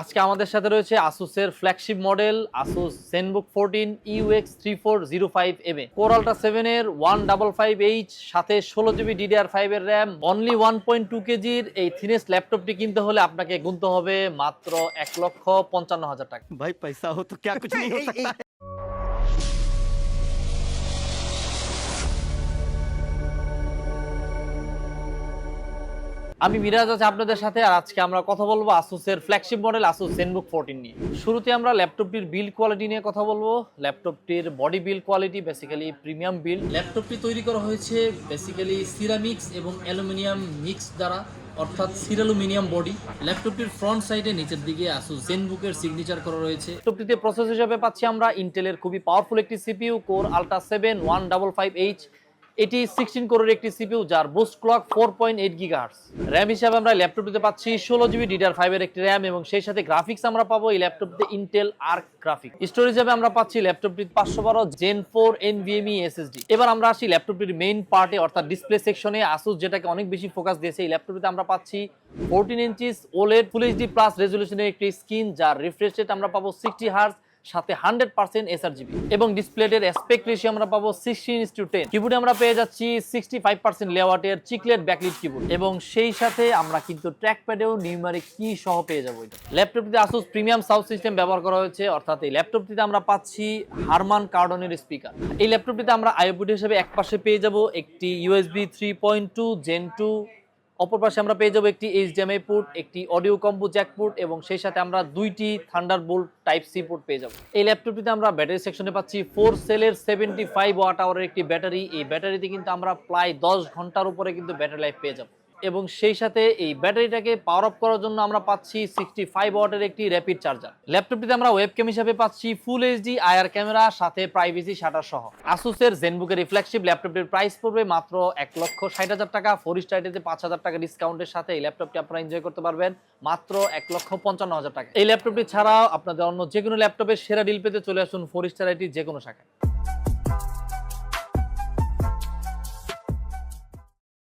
আজকে আমাদের সাথে রয়েছে আসুসের flagship model Asus Zenbook fourteen UX three four zero five M A. কোরালটা seven এর ওয়ান ডাবল ফাইভ এইচ সাথে ষোলো জিবি ডিডিআর ফাইভ এর RAM only one point two কেজির এই থিনেস ল্যাপটপটি কিনতে হলে আপনাকে গুনতে হবে মাত্র এক লক্ষ পঞ্চান্ন হাজার টাকা। ভাই পয়সা হতো কে কিছু আমি মিরাজ আছি আপনাদের সাথে আর আজকে আমরা কথা বলব আসুসের flagship model Asus Zenbook fourteen নিয়ে। শুরুতে আমরা ল্যাপটপটির বিল কোয়ালিটি নিয়ে কথা বলব। ল্যাপটপটির body build quality basically premium build ল্যাপটপটি তৈরি করা হয়েছে বেসিক্যালি সিরামিক্স এবং অ্যালুমিনিয়াম মিক্স দ্বারা অর্থাৎ সিরালুমিনিয়াম বডি ল্যাপটপটির ফ্রন্ট সাইডে নিচের দিকে আসুস জেনবুকের সিগনেচার করা রয়েছে। ল্যাপটপটিতে প্রসেস হিসাবে পাচ্ছি আমরা ইন্টেলের খুবই পাওয়ারফুল একটি CPU core ultra seven one double five H এটি সিক্সটিন কোরের একটি সিপিউ যার boost clock four point eight gigahertz RAM হিসাবে আমরা ল্যাপটপটিতে পাচ্ছি ষোলো জিবি ডিডার ফাইভের একটি র্যাম এবং সেই সাথে গ্রাফিক্স আমরা পাবো, এই ল্যাপটপটিতে ইন্টেল আর্ক গ্রাফিক স্টোরেজ হিসাবে আমরা পাচ্ছি ল্যাপটপটি পাঁচশো বারো জেন ফোর এনভিএমই এসএসডি এবার আমরা আসি ল্যাপটপটির মেইন পার্টে অর্থাৎ ডিসপ্লে সেকশনে আসুস যেটাকে অনেক বেশি ফোকাস দিয়েছে, এই ল্যাপটপটিতে আমরা পাচ্ছি fourteen inches OLED full HD plus রেজলিউশনের একটি স্ক্রিন যার রিফ্রেশ রেট আমরা পাবো সিক্সটি হার্স সাথে হান্ড্রেড পার্সেন্ট এসআরজিবি এবং ডিসপ্লেটের অ্যাসপেক্ট রেশিও আমরা পাবো সিক্সটিন ইস টু টেন কিবোর্ডে আমরা পেয়ে যাচ্ছি সিক্সটি ফাইভ পার্সেন্ট লেওয়াটের চিকলেট ব্যাকলিট কিবোর্ড এবং সেই সাথে আমরা কিন্তু ট্র্যাক প্যাডেও নিউমারিক কি সহ পেয়ে যাব এটা। ল্যাপটপটিতে আসুস প্রিমিয়াম সাউন্ড সিস্টেম ব্যবহার করা হয়েছে। অর্থাৎ এই ল্যাপটপটিতে আমরা পাচ্ছি হারমান কার্ডনের স্পিকার এই ল্যাপটপটিতে আমরা আইওপুট হিসেবে এক পাশে পেয়ে যাব একটি USB three point two gen two অপর পাশে আমরা পেয়ে যাব একটি এইচডিএমআই পোর্ট একটি অডিও কম্বো জ্যাক পোর্ট এবং সেই সাথে আমরা দুইটি Thunderbolt type C port পেয়ে যাব। এই ল্যাপটপটিতে আমরা ব্যাটারি সেকশনে পাচ্ছি ফোর সেলের সেভেন্টি ফাইভ ওয়াট আওয়ারের একটি ব্যাটারি এই ব্যাটারিতে কিন্তু আমরা প্রায় দশ ঘণ্টার উপরে কিন্তু ব্যাটারি লাইফ পেয়ে যাব। এবং সেই সাথে এই ব্যাটারিটাকে পাওয়ার অফ করার জন্য আমরা পাচ্ছি সিক্সটি ফাইভ ওয়াটের একটি র্যাপিড চার্জার ল্যাপটপটিতে আমরা ওয়েবক্যাম হিসাবে পাচ্ছি ফুল এইচডি আয়ার ক্যামেরা সাথে প্রাইভেসি শাটার সহ। আসুসের জেনবুকের ফ্ল্যাগশিপ ল্যাপটপটির প্রাইস পড়বে মাত্র এক লক্ষ ষাট হাজার টাকা। ফোর স্টাইটেতে পাঁচ হাজার টাকা ডিসকাউন্টের সাথে এই ল্যাপটপটি আপনারা এনজয় করতে পারবেন মাত্র এক লক্ষ পঞ্চান্ন হাজার টাকা। এই ল্যাপটপটি ছাড়াও আপনাদের অন্য যে কোনো ল্যাপটপের সেরা ডিল পেতে চলে আসুন ফোর স্টার আইটি যে কোনো শাখায়।